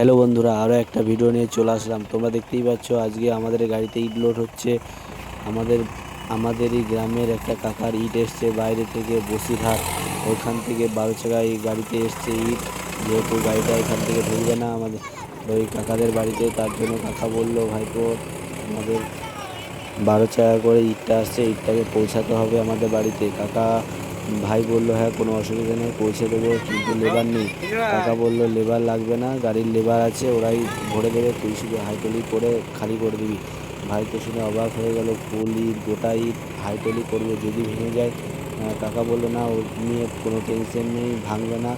Hello বন্ধুরা আরও একটা ভিডিও নিয়ে চলে আসলাম। তোমরা দেখতেই পাচ্ছ, আজকে আমাদের গাড়িতে ইট লোড হচ্ছে। আমাদের, আমাদেরই গ্রামের একটা কাকার ইট এসছে, বাইরে থেকে বসিরহাট, ওইখান থেকে বারো চাকায় এই গাড়িতে এসছে ইট যেহেতু গাড়িটা এখান থেকে ঢুকবে না আমাদের ওই কাকাদের বাড়িতে, তার জন্য কাকা বলল ভাইপো আমাদের বারো চাকা করে ইটটা আসছে ইটটাকে পৌঁছাতে হবে আমাদের বাড়িতে। কাকা ভাই বলল হ্যাঁ কোনো অসুবিধা নেই, পৌঁছে দেবো, কিন্তু লেবার নেই। কাকা বলল, লেবার লাগবে না, গাড়ির লেবার আছে, ওরাই ভরে দেবে, তুই শুধু হাইটলি করে খালি করে দিবি। ভাই তো শুনে অবাক হয়ে গেল, ফুল ইট, গোটা ইট হাইটলি করবে, যদি ভেঙে যায়। কাকা বলল, না ও নিয়ে কোনো টেনশন নেই, ভাঙবে না।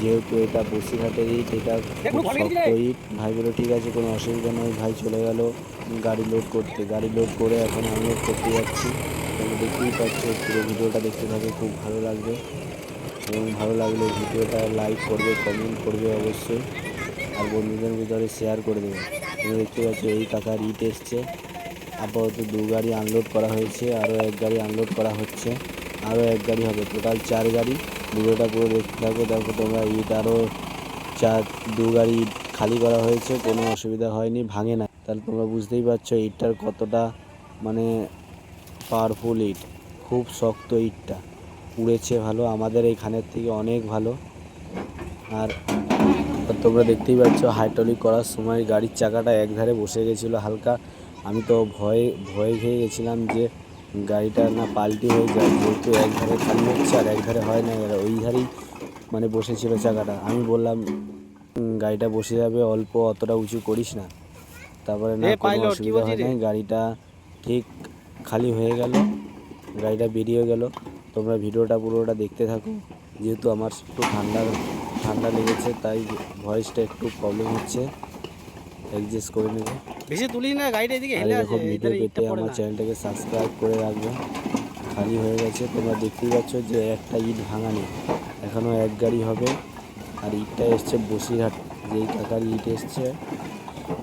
যেহেতু এটা বসিরহাটের ইট এটা খুব শক্ত ইট ভাই বলে ঠিক আছে কোনো অসুবিধা নেই ভাই চলে গেল গাড়ি লোড করতে। গাড়ি লোড করে এখন আনলোড করতে যাচ্ছি। দেখতেই পাচ্ছ পুরো ভিডিওটা দেখতে থাকে খুব ভালো লাগবে। এবং ভালো লাগলে ভিডিওটা লাইক করবে কমেন্ট করবে অবশ্যই। আর বন্ধুদের ভিতরে শেয়ার করে দেবে। তোমরা দেখতে পাচ্ছ এই কাকার ইট এসছে। আপাতত দু গাড়ি আনলোড করা হয়েছে আরও এক গাড়ি আনলোড করা হচ্ছে। আরও এক গাড়ি হবে টোটাল চার গাড়ি। ভিডিওটা পুরো দেখতে থাকো। দেখো তোমরা ইট আরও চার দু গাড়ি খালি করা হয়েছে, কোনো অসুবিধা হয়নি, ভাঙে না তাহলে তোমরা বুঝতেই পারছ ইটটার কতটা মানে পাওয়ারফুল ইট। খুব শক্ত ইটটা। উড়েছে ভালো, আমাদের এইখানের থেকে অনেক ভালো। আর তোমরা দেখতেই পাচ্ছ হাইড্রোলিক করার সময় গাড়ির চাকাটা একধারে বসে গেছিল হালকা। আমি তো ভয়ে ভয়ে খেয়ে গেছিলাম যে গাড়িটা না পাল্টি হয়ে যায় যেহেতু একধারে খালি হচ্ছে আর একধারে হয় না ওই ধারেই মানে বসেছিল চাকাটা। আমি বললাম গাড়িটা বসে যাবে অল্প অতটা উঁচু করিস না। তারপরে না কোনো অসুবিধা হয় নাই গাড়িটা ঠিক খালি হয়ে গেল গাড়িটা বেরিয়ে গেল। তোমরা ভিডিওটা পুরোটা দেখতে থাকো যেহেতু আমার একটু ঠান্ডা ঠান্ডা লেগেছে তাই ভয়েসটা একটু প্রবলেম হচ্ছে। অ্যাডজাস্ট করে নেবে। বেশি তুলি না গাড়িটা এদিকে হেলে আছে ভিডিও পেতে আমার চ্যানেলটাকে সাবস্ক্রাইব করে রাখবে। খালি হয়ে গেছে তোমরা দেখতেই পাচ্ছ যে একটা ইট ভাঙা নেই। এখনও এক গাড়ি হবে আর ইটটা এসছে বসিরহাট। যেই টাকার ইট এসছে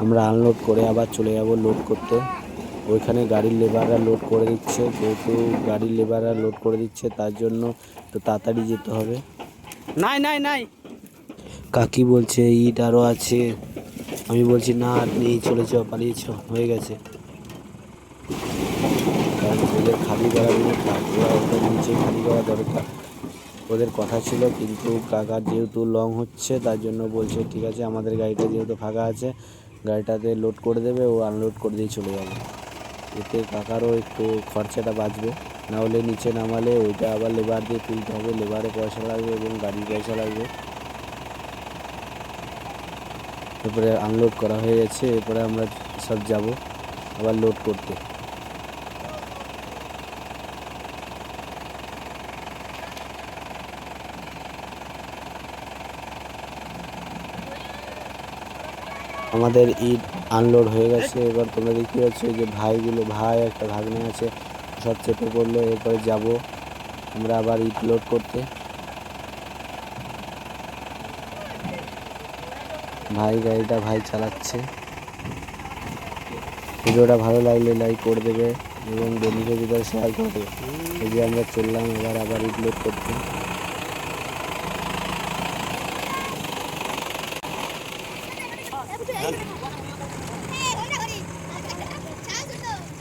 আমরা আনলোড করে আবার চলে যাব লোড করতে। ওইখানে গাড়ির লেবাররা লোড করে দিচ্ছে যেহেতু গাড়ির লেবাররা লোড করে দিচ্ছে তার জন্য একটু তাড়াতাড়ি যেতে হবে। নাই নাই নাই। কাকি বলছে ইট আরও আছে। আমি বলছি, না আর নেই চলে যাও পালিয়েছ হয়ে গেছে। ওদের খালি করা ওরা ওদের নিচে খালি করা দরকার। ওদের কথা ছিল, কিন্তু কাকার যেহেতু লং হচ্ছে, তার জন্য বলছে, ঠিক আছে, আমাদের গাড়িটা যেহেতু ফাঁকা আছে, গাড়িটাতে লোড করে দেবে, ও আনলোড করে দিয়ে চলে যাবে। এতে কাকারও একটু খরচাটা বাঁচবে। না হলে নিচে নামালে ওইটা আবার লেবার দিয়ে তুলতে হবে। লেবারে পয়সা লাগবে এবং গাড়ির পয়সা লাগবে। এরপরে আনলোড করা হয়ে গেছে, এরপরে আমরা সব যাব আবার লোড করতে। আমাদের ইট আনলোড হয়ে গেছে, এবার তোমরা দেখতে পাচ্ছ যে ভাইগুলো, ভাই একটা ভাগ্নে আছে, সব চেপে পড়ল, এরপরে যাব আমরা আবার ইট লোড করতে। ভাই গাড়িটা ভাই চালাচ্ছে। ভিডিওটা ভালো লাগলে লাইক করে দেবে এবং বন্ধুদের ভিতরে শেয়ার করে দেবে। এই যে আমরা চললাম, এবার আবার ইট লোড করতে।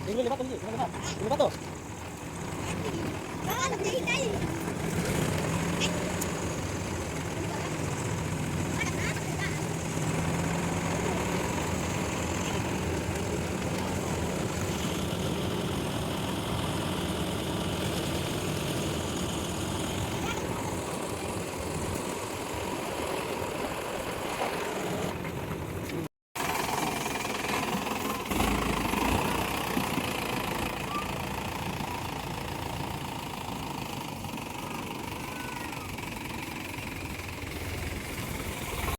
এগুলো লেখা তুমি লেখা তো